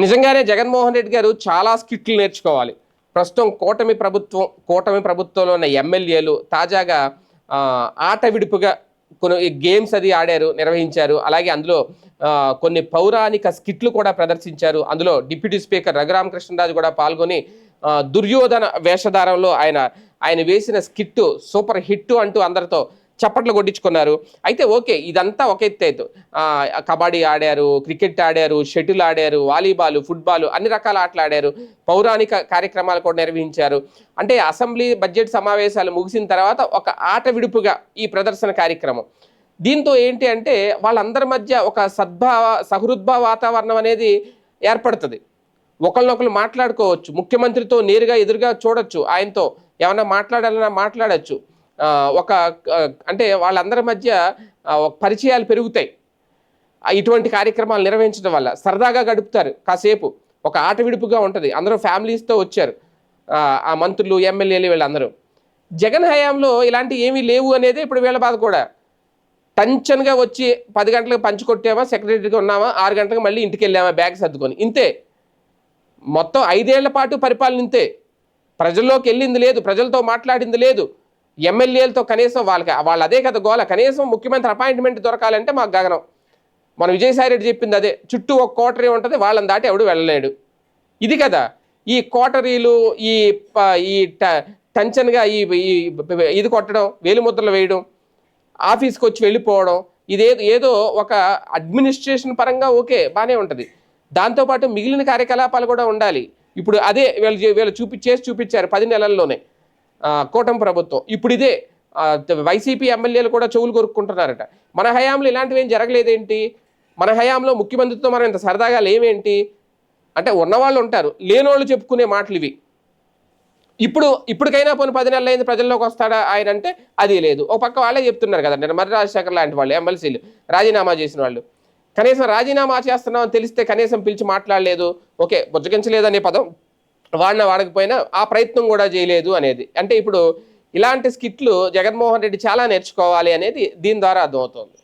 నిజంగానే జగన్మోహన్ రెడ్డి గారు చాలా స్కిట్లు నేర్చుకోవాలి. ప్రస్తుతం కూటమి ప్రభుత్వం కూటమి ప్రభుత్వంలో ఉన్న ఎమ్మెల్యేలు తాజాగా ఆట విడుపుగా కొన్ని గేమ్స్ అది ఆడారు నిర్వహించారు. అలాగే అందులో కొన్ని పౌరాణిక స్కిట్లు కూడా ప్రదర్శించారు. అందులో డిప్యూటీ స్పీకర్ రఘురామకృష్ణరాజు కూడా పాల్గొని దుర్యోధన వేషధారంలో ఆయన ఆయన వేసిన స్కిట్ సూపర్ హిట్ అంటూ అందరితో చప్పట్లు కొట్టించుకున్నారు. అయితే ఓకే ఇదంతా ఒక ఎత్తు కబడ్డీ ఆడారు క్రికెట్ ఆడారు షటిల్ ఆడారు వాలీబాల్ ఫుట్బాల్ అన్ని రకాల ఆటలు ఆడారు. పౌరాణిక కార్యక్రమాలు కూడా నిర్వహించారు. అంటే అసెంబ్లీ బడ్జెట్ సమావేశాలు ముగిసిన తర్వాత ఒక ఆట విడుపుగా ఈ ప్రదర్శన కార్యక్రమం. దీంతో ఏంటి అంటే వాళ్ళందరి మధ్య ఒక సద్భావ సహృద్భావ వాతావరణం అనేది ఏర్పడుతుంది. ఒకళ్ళనొకరు మాట్లాడుకోవచ్చు ముఖ్యమంత్రితో నేరుగా ఎదురుగా చూడొచ్చు ఆయనతో. ఏమన్నా మాట్లాడాలన్నా మాట్లాడచ్చు. ఒక అంటే వాళ్ళందరి మధ్య ఒక పరిచయాలు పెరుగుతాయి. ఇటువంటి కార్యక్రమాలు నిర్వహించడం వల్ల సరదాగా గడుపుతారు. కాసేపు ఒక ఆట విడుపుగా ఉంటుంది. అందరూ ఫ్యామిలీస్తో వచ్చారు. ఆ, మంత్రులు ఎమ్మెల్యేలు వీళ్ళందరూ. జగన్ హయాంలో ఇలాంటి ఏమీ లేవు అనేది ఇప్పుడు వీళ్ళ బాధ కూడా. టెన్షన్గా వచ్చి పది గంటలకు పంచుకొట్టామా సెక్రటరీగా ఉన్నామా ఆరు గంటలకు మళ్ళీ ఇంటికి వెళ్ళామా బ్యాగ్ సర్దుకొని. ఇంతే. మొత్తం ఐదేళ్ళ పాటు పరిపాలన ఇంతే. ప్రజల్లోకి వెళ్ళింది లేదు. ప్రజలతో మాట్లాడింది లేదు. ఎమ్మెల్యేలతో కనీసం వాళ్ళకి వాళ్ళు అదే కదా గోల కనీసం ముఖ్యమంత్రి అపాయింట్మెంట్ దొరకాలంటే మాకు గగనం. మన విజయసాయి రెడ్డి చెప్పింది అదే చుట్టూ ఒక కోటరీ ఉంటుంది వాళ్ళని దాటి ఎవడు వెళ్ళలేడు. ఇది కదా ఈ కోటరీలు ఈ ప- ఈ ట- టెన్షన్గా ఈ ఈ ఇది కొట్టడం వేలిముద్రలు వేయడం ఆఫీస్కి వచ్చి వెళ్ళిపోవడం ఇదేదో ఏదో ఒక అడ్మినిస్ట్రేషన్ పరంగా ఓకే బాగానే ఉంటుంది. దాంతోపాటు మిగిలిన కార్యకలాపాలు కూడా ఉండాలి. ఇప్పుడు అదే వీళ్ళు వీళ్ళు చూపి చేసి చూపించారు పది నెలల్లోనే. కూటమి ప్రభుత్వం. ఇప్పుడు ఇదే వైసీపీ ఎమ్మెల్యేలు కూడా చెవులు కొరుక్కుంటున్నారట. మన హయాంలో ఇలాంటివి ఏం జరగలేదేంటి? మన హయాంలో ముఖ్యమంత్రితో మనం ఇంత సరదాగా లేవేంటి? అంటే ఉన్నవాళ్ళు ఉంటారు లేనోళ్ళు చెప్పుకునే మాటలు ఇవి. ఇప్పుడు ఇప్పటికైనా పోనీ పది నెలలు అయింది ప్రజల్లోకి వస్తాడా ఆయన అంటే అది లేదు. ఒక పక్క వాళ్ళే చెప్తున్నారు కదా నేను మర్రి రాజశేఖర్ లాంటి వాళ్ళు ఎమ్మెల్సీలు రాజీనామా చేసిన వాళ్ళు. కనీసం రాజీనామా చేస్తున్నామని తెలిస్తే కనీసం పిలిచి మాట్లాడలేదు. ఓకే బుజ్జగించలేదనే పదం వాడిన వాడకపోయినా ఆ ప్రయత్నం కూడా చేయలేదు అనేది. అంటే ఇప్పుడు ఇలాంటి స్కిట్లు జగన్మోహన్ రెడ్డి చాలా నేర్చుకోవాలి అనేది దీని ద్వారా అర్థమవుతోంది.